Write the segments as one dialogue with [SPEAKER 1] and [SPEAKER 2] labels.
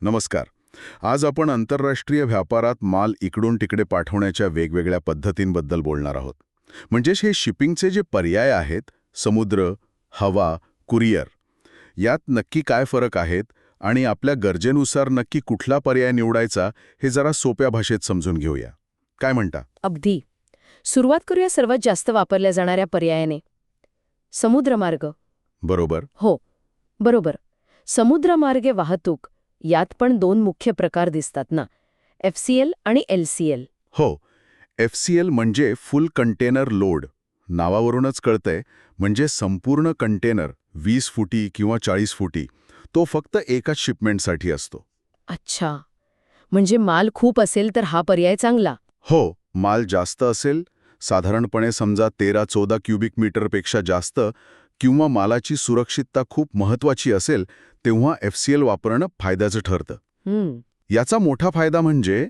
[SPEAKER 1] नमस्कार. आज आपण आंतरराष्ट्रीय व्यापारात माल इकडून तिकडे पाठवण्याच्या वेगवेगळ्या पद्धतींबद्दल बोलणार आहोत. म्हणजेच हे शिपिंगचे जे पर्याय आहेत समुद्र हवा कुरिअर यात नक्की काय फरक आहेत आणि आपल्या गरजेनुसार नक्की कुठला पर्याय निवडायचा हे जरा सोप्या भाषेत समजून घेऊया. काय म्हणता?
[SPEAKER 2] अगदी. सुरुवात करूया सर्वात जास्त वापरल्या जाणाऱ्या पर्यायाने. समुद्रमार्ग.
[SPEAKER 1] बरोबर.
[SPEAKER 2] हो. बरोबर. समुद्रमार्गे वाहतूक. यात पण दोन मुख्य प्रकार दिसतात ना. एफसीएल आणि एलसीएल
[SPEAKER 1] हो एफ सी एल म्हणजे फुल कंटेनर लोड. नावावरूनच कळतंय म्हणजे संपूर्ण कंटेनर वीस फुटी किंवा चाळीस फुटी तो फक्त एकाच शिपमेंटसाठी असतो.
[SPEAKER 2] अच्छा. म्हणजे माल खूप असेल तर हा पर्याय चांगला.
[SPEAKER 1] हो माल जास्त असेल साधारणपणे समजा तेरा चौदा क्युबिक मीटरपेक्षा जास्त किंवा मालाची सुरक्षितता खूप महत्वाची असेल तेव्हा एफ सी एल वापरणं फायद्याचं ठरतं. याचा मोठा फायदा म्हणजे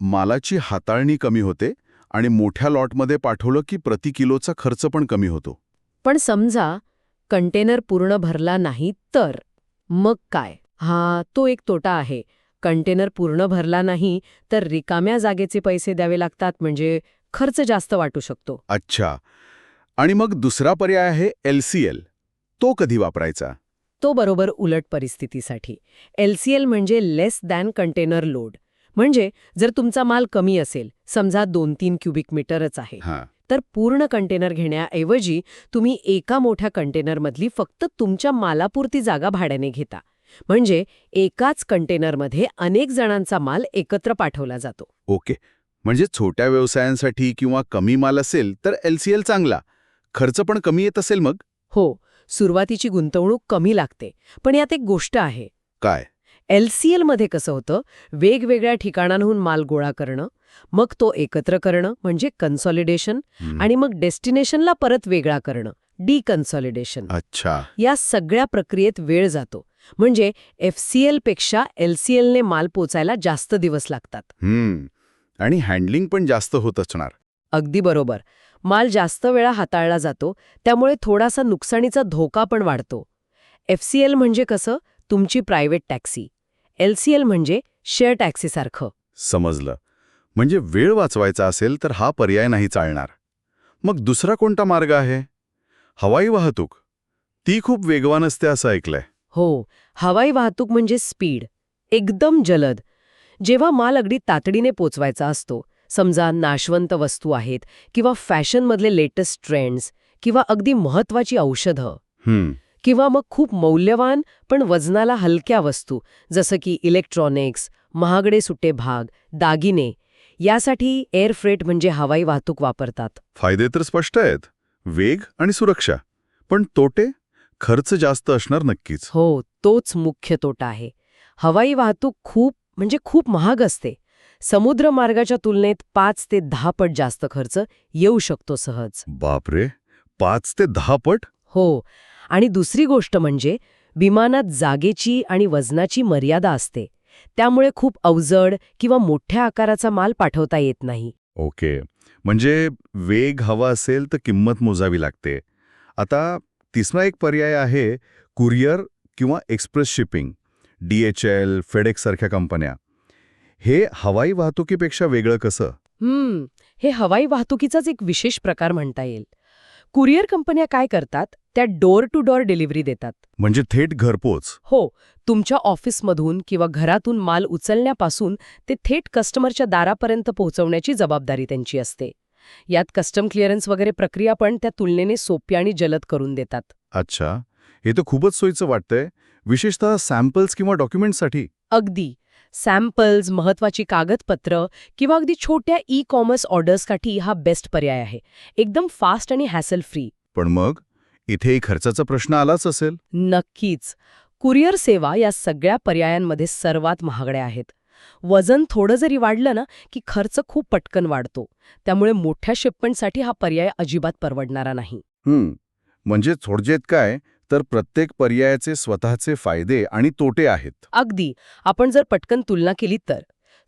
[SPEAKER 1] मालाची हाताळणी कमी होते आणि मोठ्या लॉटमध्ये पाठवलं की प्रति किलोचा खर्च पण कमी होतो.
[SPEAKER 2] पण समजा कंटेनर पूर्ण भरला नाही तर मग काय? हा तो एक तोटा आहे. कंटेनर पूर्ण भरला नाही तर रिकाम्या जागेचे पैसे द्यावे लागतात म्हणजे खर्च जास्त वाटू शकतो.
[SPEAKER 1] अच्छा. आणि मग दुसरा पर्याय आहे एल सी एल. तो कधी वापरायचा?
[SPEAKER 2] तो बरोबर उलट परिस्थितीसाठी. एलसीएल म्हणजे लेस दॅन कंटेनर लोड. म्हणजे जर तुमचा माल कमी असेल समजा दोन तीन क्युबिक मीटरच आहे तर पूर्ण कंटेनर घेण्याऐवजी तुम्ही एका मोठ्या कंटेनरमधली फक्त तुमच्या मालापुरती जागा भाड्याने घेता. म्हणजे एकाच कंटेनरमध्ये अनेक जणांचा माल एकत्र पाठवला जातो.
[SPEAKER 1] ओके. म्हणजे छोट्या व्यवसायांसाठी किंवा कमी माल असेल तर एल सी एल चांगला. खर्च पण कमी येत असेल मग?
[SPEAKER 2] हो सुरुवातीची गुंतवणूक कमी लागते पण यात एक गोष्ट आहे.
[SPEAKER 1] काय?
[SPEAKER 2] एलसीएलमध्ये कसं होतं वेगवेगळ्या ठिकाणांहून माल गोळा करणं मग तो एकत्र करणं म्हणजे कन्सॉलिडेशन. आणि मग डेस्टिनेशनला परत वेगळा करणं डिकन्सॉलिडेशन
[SPEAKER 1] अच्छा.
[SPEAKER 2] या सगळ्या प्रक्रियेत वेळ जातो म्हणजे एफसीएलपेक्षा एलसीएलने माल पोचायला जास्त दिवस लागतात.
[SPEAKER 1] आणि हँडलिंग पण जास्त होत असणार.
[SPEAKER 2] अगदी बरोबर. माल जास्त वेळा हाताळला जातो त्यामुळे थोडासा नुकसानीचा धोका पण वाढतो. एफसीएल म्हणजे कसं? तुमची प्रायव्हेट टॅक्सी. एलसीएल म्हणजे शेअर टॅक्सीसारखं.
[SPEAKER 1] समजलं. म्हणजे वेळ वाचवायचा असेल तर हा पर्याय नाही चालणार. मग दुसरा कोणता मार्ग आहे? हवाई वाहतूक. ती खूप वेगवान असते असं ऐकलंय.
[SPEAKER 2] हो हवाई वाहतूक म्हणजे स्पीड. एकदम जलद. जेव्हा माल अगदी तातडीने पोचवायचा असतो समजा नाशवंत वस्तू आहेत किंवा फॅशनमधले लेटेस्ट ट्रेंड्स किंवा अगदी महत्वाची औषधं. किंवा मग खूप मौल्यवान पण वजनाला हलक्या वस्तू जसं की इलेक्ट्रॉनिक्स महागडे सुटे भाग दागिने यासाठी एअर फ्रेट म्हणजे हवाई वाहतूक वापरतात.
[SPEAKER 1] फायदे तर स्पष्ट आहेत. वेग आणि सुरक्षा. पण तोटे? खर्च जास्त असणार नक्कीच.
[SPEAKER 2] हो तोच मुख्य तोटा आहे. हवाई वाहतूक खूप म्हणजे खूप महाग असते. समुद्रमार्गाच्या तुलनेत पाच ते दहा पट जास्त खर्च येऊ शकतो सहज.
[SPEAKER 1] बापरे! पाच ते दहा पट?
[SPEAKER 2] हो. आणि दुसरी गोष्ट म्हणजे विमानात जागेची आणि वजनाची मर्यादा असते. त्यामुळे खूप अवजड किंवा मोठ्या आकाराचा माल पाठवता येत नाही.
[SPEAKER 1] ओके. म्हणजे वेग हवा असेल तर किंमत मोजावी लागते. आता तिसरा एक पर्याय आहे कुरिअर किंवा express shipping. D H L FedEx सारख्या कंपन्या. हे हवाई वाहतुकीपेक्षा वेगळं कसं?
[SPEAKER 2] हम्म हे हवाई वाहतुकीचाच एक विशेष प्रकार म्हणता येईल. कुरिअर कंपन्या काय करतात? त्या डोअर टू डोअर डिलिव्हरी देतात.
[SPEAKER 1] म्हणजे थेट घरपोच
[SPEAKER 2] हो तुमच्या ऑफिसमधून किंवा घरातून माल उचलण्यापासून ते थेट कस्टमरच्या दारापर्यंत पोहोचवण्याची जबाबदारी त्यांची असते. यात कस्टम क्लिअरन्स वगैरे प्रक्रिया पण त्या तुलनेने सोपी आणि जलद करून देतात.
[SPEAKER 1] अच्छा हे तर खूपच सोयीचं वाटतंय. विशेषतः सॅम्पल्स किंवा डॉक्युमेंटसाठी
[SPEAKER 2] अगदी. सॅम्पल्स महत्वाची कागदपत्र किंवा अगदी छोट्या ई कॉमर्स ऑर्डर्ससाठी हा बेस्ट पर्याय आहे. एकदम फास्ट आणि हॅसल फ्री
[SPEAKER 1] पण मग? इथेही खर्चाचा प्रश्न आलाच असेल.
[SPEAKER 2] नक्कीच. कुरिअर सेवा या सगळ्या पर्यायांमध्ये सर्वात महागड्या आहेत. वजन थोडं जरी वाढलं ना की खर्च खूप पटकन वाढतो. त्यामुळे मोठ्या शिपमेंटसाठी हा पर्याय अजिबात परवडणारा नाही.
[SPEAKER 1] म्हणजे थोडक्यात काय? तर प्रत्येक पर्यायाचे स्वतःचे फायदे आणि तोटे आहेत.
[SPEAKER 2] अगदी. आपण जर पटकन तुलना केली तर.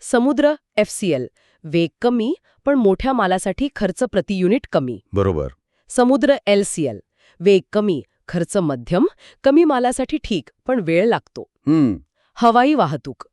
[SPEAKER 2] समुद्र एफसीएल वेग कमी पण मोठ्या मालासाठी खर्च प्रति युनिट कमी.
[SPEAKER 1] बरोबर.
[SPEAKER 2] समुद्र एलसीएल वेग कमी खर्च मध्यम कमी मालासाठी ठीक पण वेळ लागतो.
[SPEAKER 1] हम्म.
[SPEAKER 2] हवाई वाहतूक.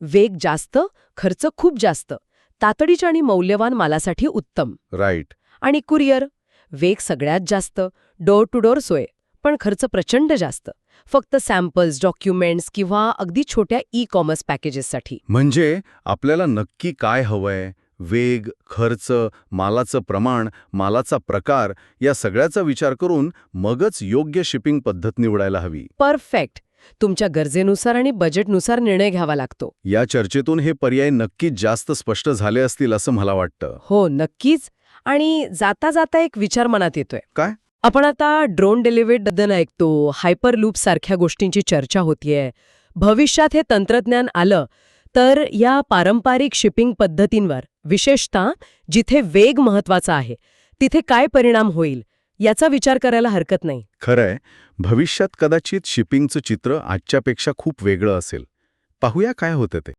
[SPEAKER 2] वेग जास्त खर्च खूप जास्त. तातडीच्या आणि मौल्यवान मालासाठी उत्तम.
[SPEAKER 1] राईट.
[SPEAKER 2] आणि कुरिअर. वेग सगळ्यात जास्त. डोअर टू डोअर सोय. पण खर्च प्रचंड जास्त. फक्त सॅम्पल्स डॉक्युमेंट्स किंवा अगदी छोट्या ई कॉमर्स पॅकेजेससाठी.
[SPEAKER 1] म्हणजे आपल्याला नक्की काय हवंय? वेग खर्च मालाचं प्रमाण मालाचा प्रकार या सगळ्याचा विचार करून मगच योग्य शिपिंग पद्धत निवडायला हवी.
[SPEAKER 2] परफेक्ट. तुमच्या गरजेनुसार आणि बजेटनुसार निर्णय घ्यावा लागतो.
[SPEAKER 1] या चर्चेतून हे पर्याय नक्कीच जास्त स्पष्ट झाले असतील असं मला वाटतं.
[SPEAKER 2] हो नक्कीच. आणि जाता जाता एक विचार मनात येतोय.
[SPEAKER 1] काय?
[SPEAKER 2] आपण आता ड्रोन डिलिव्हरीबद्दल ऐकतो. हायपर लूप सारख्या गोष्टींची चर्चा होतीये. भविष्यात हे तंत्रज्ञान आलं तर या पारंपरिक शिपिंग पद्धतींवर विशेषतः जिथे वेग महत्त्वाचा आहे तिथे काय परिणाम होईल याचा विचार करायला हरकत नाही.
[SPEAKER 1] खरंय. भविष्यात कदाचित शिपिंगचं चित्र आजच्यापेक्षा खूप वेगळं असेल. पाहूया काय होतं ते.